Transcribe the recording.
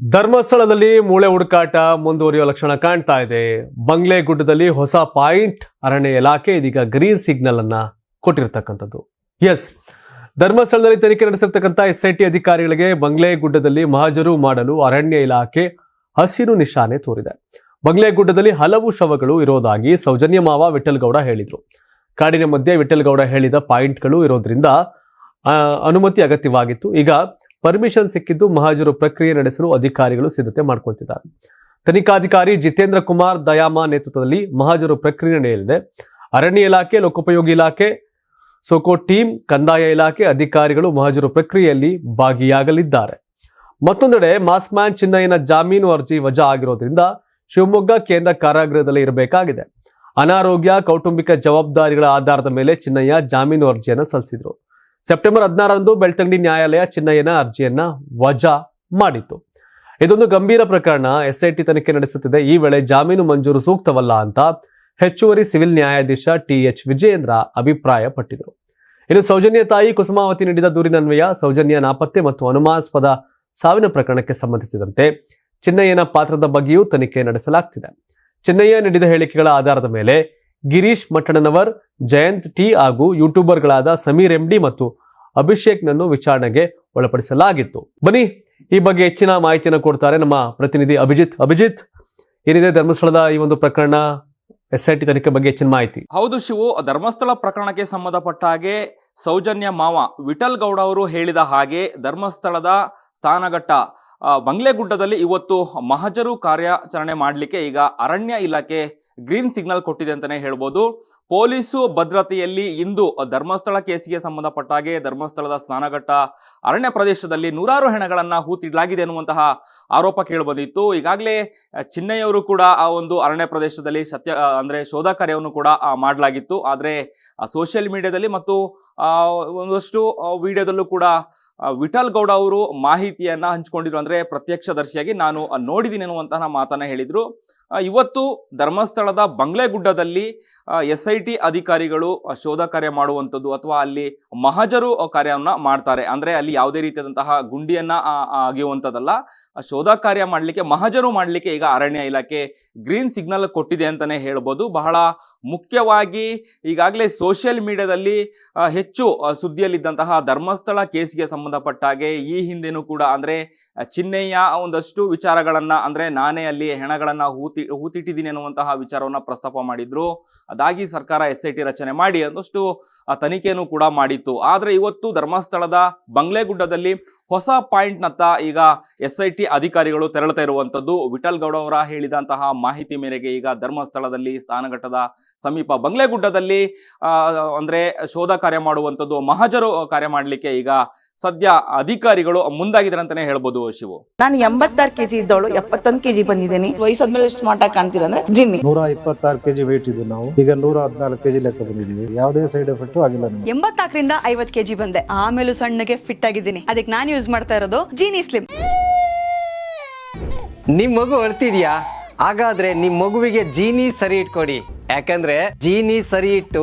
ಧರ್ಮಸ್ಥಳದಲ್ಲಿ ಮೂಳೆ ಹುಡುಕಾಟ ಮುಂದುವರಿಯುವ ಲಕ್ಷಣ ಕಾಣ್ತಾ ಇದೆ. ಬಂಗ್ಲೆ ಗುಡ್ಡದಲ್ಲಿ ಹೊಸ ಪಾಯಿಂಟ್ ಅರಣ್ಯ ಇಲಾಖೆ ಇದೀಗ ಗ್ರೀನ್ ಸಿಗ್ನಲ್ ಅನ್ನ ಕೊಟ್ಟಿರ್ತಕ್ಕಂಥದ್ದು. ಎಸ್, ಧರ್ಮಸ್ಥಳದಲ್ಲಿ ತನಿಖೆ ನಡೆಸಿರ್ತಕ್ಕಂಥ ಎಸ್ ಐ ಟಿ ಅಧಿಕಾರಿಗಳಿಗೆ ಬಂಗ್ಲೆ ಗುಡ್ಡದಲ್ಲಿ ಮಹಾಜರು ಮಾಡಲು ಅರಣ್ಯ ಇಲಾಖೆ ಹಸಿರು ನಿಶಾನೆ ತೋರಿದೆ. ಬಂಗ್ಲೆ ಗುಡ್ಡದಲ್ಲಿ ಹಲವು ಶವಗಳು ಇರೋದಾಗಿ ಸೌಜನ್ಯ ಮಾವ ವಿಠಲ್ಗೌಡ ಹೇಳಿದ್ರು. ಕಾಡಿನ ಮಧ್ಯೆ ವಿಠಲ್ಗೌಡ ಹೇಳಿದ ಪಾಯಿಂಟ್ಗಳು ಇರೋದ್ರಿಂದ ಅನುಮತಿ ಅಗತ್ಯವಾಗಿತ್ತು. ಈಗ ಪರ್ಮಿಷನ್ ಸಿಕ್ಕಿದ್ದು ಮಹಾಜರು ಪ್ರಕ್ರಿಯೆ ನಡೆಸಲು ಅಧಿಕಾರಿಗಳು ಸಿದ್ಧತೆ ಮಾಡ್ಕೊಳ್ತಿದ್ದಾರೆ. ತನಿಖಾಧಿಕಾರಿ ಜಿತೇಂದ್ರ ಕುಮಾರ್ ದಯಾಮ ನೇತೃತ್ವದಲ್ಲಿ ಮಹಾಜರು ಪ್ರಕ್ರಿಯೆ ನಡೆಯಲಿದೆ. ಅರಣ್ಯ ಇಲಾಖೆ, ಲೋಕೋಪಯೋಗಿ ಇಲಾಖೆ, ಸೋಕೋ ಟೀಮ್, ಕಂದಾಯ ಇಲಾಖೆ ಅಧಿಕಾರಿಗಳು ಮಹಾಜರು ಪ್ರಕ್ರಿಯೆಯಲ್ಲಿ ಭಾಗಿಯಾಗಲಿದ್ದಾರೆ. ಮತ್ತೊಂದೆಡೆ ಮಾಸ್ಮ್ಯಾನ್ ಚಿನ್ನಯ್ಯನ ಜಾಮೀನು ಅರ್ಜಿ ವಜಾ ಆಗಿರೋದ್ರಿಂದ ಶಿವಮೊಗ್ಗ ಕೇಂದ್ರ ಕಾರಾಗೃಹದಲ್ಲಿ ಇರಬೇಕಾಗಿದೆ. ಅನಾರೋಗ್ಯ, ಕೌಟುಂಬಿಕ ಜವಾಬ್ದಾರಿಗಳ ಆಧಾರದ ಮೇಲೆ ಚಿನ್ನಯ್ಯ ಜಾಮೀನು ಅರ್ಜಿಯನ್ನು ಸಲ್ಲಿಸಿದ್ರು. ಸೆಪ್ಟೆಂಬರ್ ಹದಿನಾರರಂದು ಬೆಳ್ತಂಗಡಿ ನ್ಯಾಯಾಲಯ ಚಿನ್ನಯ್ಯನ ಅರ್ಜಿಯನ್ನ ವಜಾ ಮಾಡಿತ್ತು. ಇದೊಂದು ಗಂಭೀರ ಪ್ರಕರಣ. ಎಸ್ಐಟಿ ತನಿಖೆ ನಡೆಸುತ್ತಿದೆ. ಈ ವೇಳೆ ಜಾಮೀನು ಮಂಜೂರು ಸೂಕ್ತವಲ್ಲ ಅಂತ ಹೆಚ್ಚುವರಿ ಸಿವಿಲ್ ನ್ಯಾಯಾಧೀಶ ಟಿ ಎಚ್ ವಿಜಯೇಂದ್ರ ಅಭಿಪ್ರಾಯಪಟ್ಟಿದರು. ಇನ್ನು ಸೌಜನ್ಯ ತಾಯಿ ಕುಸುಮಾವತಿ ನೀಡಿದ ದೂರಿನನ್ವಯ, ಸೌಜನ್ಯ ನಾಪತ್ತೆ ಮತ್ತು ಅನುಮಾನಾಸ್ಪದ ಸಾವಿನ ಪ್ರಕರಣಕ್ಕೆ ಸಂಬಂಧಿಸಿದಂತೆ ಚಿನ್ನಯ್ಯನ ಪಾತ್ರದ ಬಗ್ಗೆಯೂ ತನಿಖೆ ನಡೆಸಲಾಗ್ತಿದೆ. ಚಿನ್ನಯ್ಯ ನೀಡಿದ ಹೇಳಿಕೆಗಳ ಆಧಾರದ ಮೇಲೆ ಗಿರೀಶ್ ಮಠಣನವರ್, ಜಯಂತ್ ಟಿ ಹಾಗೂ ಯೂಟ್ಯೂಬರ್ಗಳಾದ ಸಮೀರ್ ಎಂಡಿ ಮತ್ತು ಅಭಿಷೇಕ್ನನ್ನು ವಿಚಾರಣೆಗೆ ಒಳಪಡಿಸಲಾಗಿತ್ತು. ಬನ್ನಿ, ಈ ಬಗ್ಗೆ ಹೆಚ್ಚಿನ ಮಾಹಿತಿಯನ್ನು ಕೊಡ್ತಾರೆ ನಮ್ಮ ಪ್ರತಿನಿಧಿ ಅಭಿಜಿತ್. ಅಭಿಜಿತ್, ಏನಿದೆ ಧರ್ಮಸ್ಥಳದ ಈ ಒಂದು ಪ್ರಕರಣ? ಎಸ್ ಐ ಟಿ ತನಿಖೆ ಬಗ್ಗೆ ಹೆಚ್ಚಿನ ಮಾಹಿತಿ. ಹೌದು ಶಿವು, ಧರ್ಮಸ್ಥಳ ಪ್ರಕರಣಕ್ಕೆ ಸಂಬಂಧಪಟ್ಟ ಹಾಗೆ ಸೌಜನ್ಯ ಮಾವ ವಿಠಲ್ ಗೌಡ ಅವರು ಹೇಳಿದ ಹಾಗೆ ಧರ್ಮಸ್ಥಳದ ಸ್ಥಾನಘಟ್ಟ ಬಂಗ್ಲೆಗುಡ್ಡದಲ್ಲಿ ಇವತ್ತು ಮಹಜರು ಕಾರ್ಯಾಚರಣೆ ಮಾಡಲಿಕ್ಕೆ ಈಗ ಅರಣ್ಯ ಇಲಾಖೆ ಗ್ರೀನ್ ಸಿಗ್ನಲ್ ಕೊಟ್ಟಿದೆ ಅಂತಾನೆ ಹೇಳ್ಬೋದು. ಪೊಲೀಸು ಭದ್ರತೆಯಲ್ಲಿ ಇಂದು ಧರ್ಮಸ್ಥಳ ಕೇಸಿಗೆ ಸಂಬಂಧಪಟ್ಟ ಹಾಗೆ ಧರ್ಮಸ್ಥಳದ ಸ್ನಾನಘಟ್ಟ ಅರಣ್ಯ ಪ್ರದೇಶದಲ್ಲಿ ನೂರಾರು ಹೆಣಗಳನ್ನ ಹೂತಿಡಲಾಗಿದೆ ಎನ್ನುವಂತಹ ಆರೋಪ ಕೇಳಿಬಂದಿತ್ತು. ಈಗಾಗಲೇ ಚಿನ್ನಯ್ಯವರು ಕೂಡ ಆ ಒಂದು ಅರಣ್ಯ ಪ್ರದೇಶದಲ್ಲಿ ಸತ್ಯ ಅಂದ್ರೆ ಶೋಧ ಕಾರ್ಯವನ್ನು ಕೂಡ ಮಾಡಲಾಗಿತ್ತು. ಆದರೆ ಸೋಷಿಯಲ್ ಮೀಡಿಯಾದಲ್ಲಿ ಮತ್ತು ಒಂದಷ್ಟು ವಿಡಿಯೋದಲ್ಲೂ ಕೂಡ ವಿಠಲ್ ಗೌಡ ಅವರು ಮಾಹಿತಿಯನ್ನ ಹಂಚಿಕೊಂಡಿದ್ರು. ಅಂದ್ರೆ ಪ್ರತ್ಯಕ್ಷದರ್ಶಿಯಾಗಿ ನಾನು ನೋಡಿದ್ದೀನಿ ಅನ್ನುವಂತಹ ಮಾತನ್ನ ಹೇಳಿದ್ರು. ಇವತ್ತು ಧರ್ಮಸ್ಥಳದ ಬಂಗ್ಲೆಗುಡ್ಡದಲ್ಲಿ ಎಸ್ ಐ ಟಿ ಅಧಿಕಾರಿಗಳು ಶೋಧ ಕಾರ್ಯ ಮಾಡುವಂಥದ್ದು ಅಥವಾ ಅಲ್ಲಿ ಮಹಜರು ಕಾರ್ಯವನ್ನು ಮಾಡ್ತಾರೆ. ಅಂದರೆ ಅಲ್ಲಿ ಯಾವುದೇ ರೀತಿಯಾದಂತಹ ಗುಂಡಿಯನ್ನು ಆ, ಆ, ಅಗೆಯುವಂಥದ್ದಲ್ಲ. ಶೋಧ ಕಾರ್ಯ ಮಾಡಲಿಕ್ಕೆ ಮಹಜರು ಮಾಡಲಿಕ್ಕೆ ಈಗ ಅರಣ್ಯ ಇಲಾಖೆ ಗ್ರೀನ್ ಸಿಗ್ನಲ್ ಕೊಟ್ಟಿದೆ ಅಂತಾನೆ ಹೇಳ್ಬೋದು. ಬಹಳ ಮುಖ್ಯವಾಗಿ ಈಗಾಗಲೇ ಸೋಷಿಯಲ್ ಮೀಡಿಯಾದಲ್ಲಿ ಹೆಚ್ಚು ಸುದ್ದಿಯಲ್ಲಿದ್ದಂತಹ ಧರ್ಮಸ್ಥಳ ಕೇಸಿಗೆ ಸಂಬಂಧಪಟ್ಟ ಹಾಗೆ ಈ ಹಿಂದೆನೂ ಕೂಡ ಅಂದರೆ ಚಿಹ್ನೆಯ ಒಂದಷ್ಟು ವಿಚಾರಗಳನ್ನು ಅಂದರೆ ನಾನೇ ಅಲ್ಲಿ ಹೆಣಗಳನ್ನು ಹೂತಿ ಹೂತಿಟ್ಟಿದ್ದೀನಿ ಅನ್ನುವಂತಹ ವಿಚಾರವನ್ನ ಪ್ರಸ್ತಾಪ ಮಾಡಿದ್ರು. ಅದಾಗಿ ಸರ್ಕಾರ ಎಸ್ ಐ ಟಿ ರಚನೆ ಮಾಡಿ ಒಂದಷ್ಟು ತನಿಖೆಯನ್ನು ಕೂಡ ಮಾಡಿತ್ತು. ಆದ್ರೆ ಇವತ್ತು ಧರ್ಮಸ್ಥಳದ ಬಂಗ್ಲೆಗುಡ್ಡದಲ್ಲಿ ಹೊಸ ಪಾಯಿಂಟ್ ನತ್ತ ಈಗ ಎಸ್ ಐ ಟಿ ಅಧಿಕಾರಿಗಳು ತೆರಳುತ್ತಾ ಇರುವಂಥದ್ದು. ವಿಠಲ್ ಗೌಡ ಅವರ ಹೇಳಿದಂತಹ ಮಾಹಿತಿ ಮೇರೆಗೆ ಈಗ ಧರ್ಮಸ್ಥಳದಲ್ಲಿ ಸ್ಥಾನಘಟ್ಟದ ಸಮೀಪ ಬಂಗ್ಲೆಗುಡ್ಡದಲ್ಲಿ ಅಂದ್ರೆ ಶೋಧ ಕಾರ್ಯ ಮಾಡುವಂತದ್ದು ಮಹಜರು ಕಾರ್ಯ ಮಾಡಲಿಕ್ಕೆ ಈಗ ಸದ್ಯ ಅಧಿಕಾರಿಗಳು ಮುಂದಾಗಿದ್ದಾರೆ ಅಂತಾನೆ ಹೇಳ್ಬೋದು ಶಿವು. ನಾನು ಎಂಬತ್ತಾರು ಕೆಜಿ ಇದ್ದವಳು ಎಪ್ಪತ್ತೊಂದು ಕೆಜಿ ಬಂದಿದ್ದೀನಿ. ವಯಸ್ಸಾದ್ಮೇಲೆ ಎಷ್ಟು ಮಾಟ ಕಾಣ್ತೀರ ಅಂದ್ರೆ ಜಿನ್ನಿ. ನೂರ ಇಪ್ಪತ್ತಾರು ಕೆಜಿ ವೇಟ್ ಇದ್ದು ನಾವು. ಈಗ ನೂರ ಹದಿನಾಲ್ಕು ಕೆಜಿ ಲೆಕ್ಕ ಬಂದಿದ್ದೀವಿ. ಯಾವುದೇ ಸೈಡ್ ಎಫೆಕ್ಟ್ ಆಗಿಲ್ಲ ಎಂಬತ್ನಾಲ್ಕರಿಂದ ಐವತ್ ಕೆಜಿ ಬಂದೆ. ಆಮೇಲೂ ಸಣ್ಣಗೆ ಫಿಟ್ ಆಗಿದ್ದೀನಿ. ಅದಕ್ಕೆ ನಾನು ಯೂಸ್ ಮಾಡ್ತಾ ಇರೋದು ಜೀನಿ ಸ್ಲಿಮ್ ನಿಮ್ ಮಗು ಅಳ್ತಿದ್ಯಾ? ಹಾಗಾದ್ರೆ ನಿಮ್ ಮಗುವಿಗೆ ಜೀನಿ ಸರಿ ಇಟ್ಕೊಡಿ. ಯಾಕಂದ್ರೆ ಜೀನಿ ಸರಿ ಇಟ್ಟು